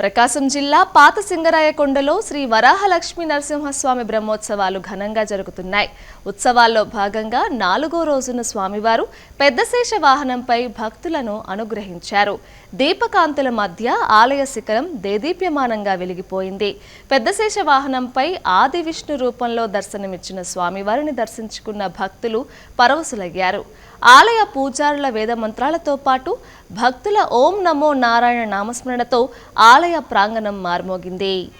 ప్రకాశం జిల్లా పాత సింగరాయకొండలో శ్రీ వరాహలక్ష్మి నరసింహస్వామి బ్రహ్మోత్సవాలు ఘనంగా జరుగుతున్నాయి. ఉత్సవాల్లో భాగంగా నాలుగో రోజున స్వామివారు పెద్దశేష వాహనంపై భక్తులను అనుగ్రహించారు. దీపకాంతుల మధ్య ఆలయ శిఖరం దేదీప్యమానంగా వెలిగిపోయింది. పెద్దశేష వాహనంపై ఆది విష్ణు రూపంలో దర్శనమిచ్చిన స్వామివారిని దర్శించుకున్న భక్తులు పరవశులయ్యారు. ఆలయ పూజారుల వేద మంత్రాలతో పాటు భక్తుల ఓం నమో నారాయణ నామస్మరణతో ఆలయ ప్రాంగణం మార్మోగింది.